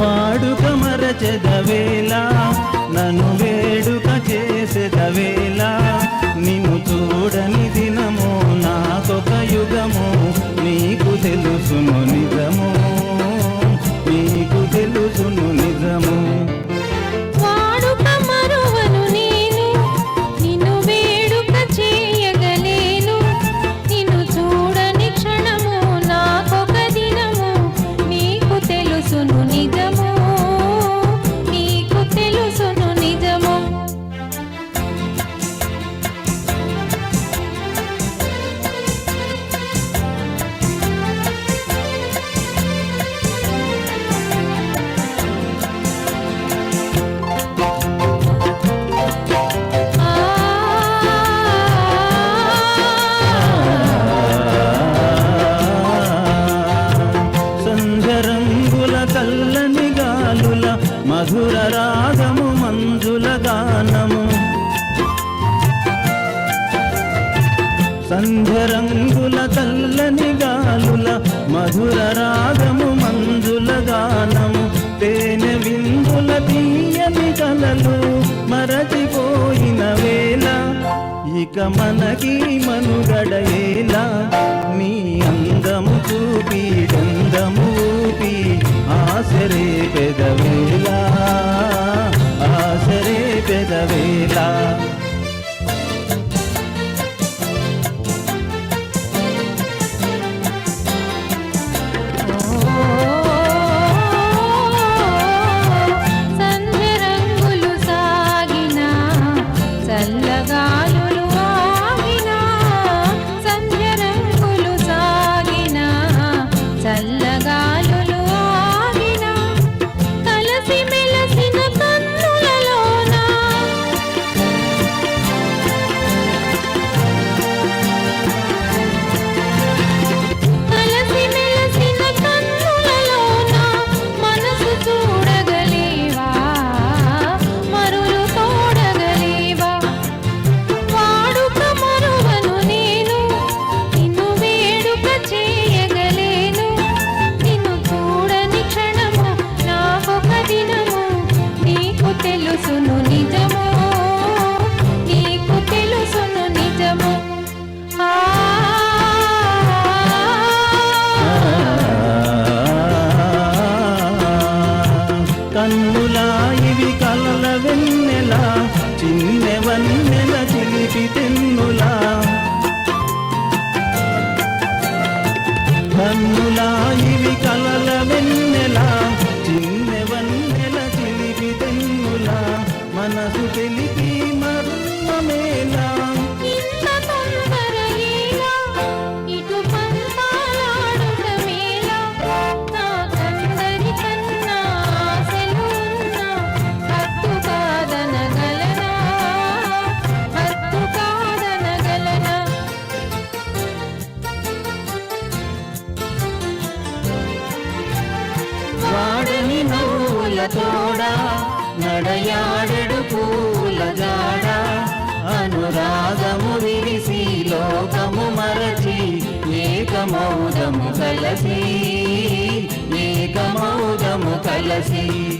వాడుక మరచదవేలా నన్ను వేడుక చేసేదవే. ಸುನು ನಿಜಮ మధుర రాగము మంజుల గానము. సంధ్య రంగుల తల్లని గాలుల మధుర రాగము మంజుల గానము. తేనె విందుల తీయని కలలు మరచిపోయిన వేళ ఇక మనకి మనుగడయేలా ఆసరే కన్నులా ఇవి కలల వెన్నెల చిన్నె వన్నెల చిలిపి తెన్నులా. కన్నులా ఇవి కలల వెన్నెల చిన్నె వన్నెల చిలిపి తెన్నులా. మనసు తెలిపి తోడా నడయాడెడు పూల జాడ. అనురాగము విరిసి లోకము మరచి ఏకమౌదము కలసి ఏకమౌదము కలసి.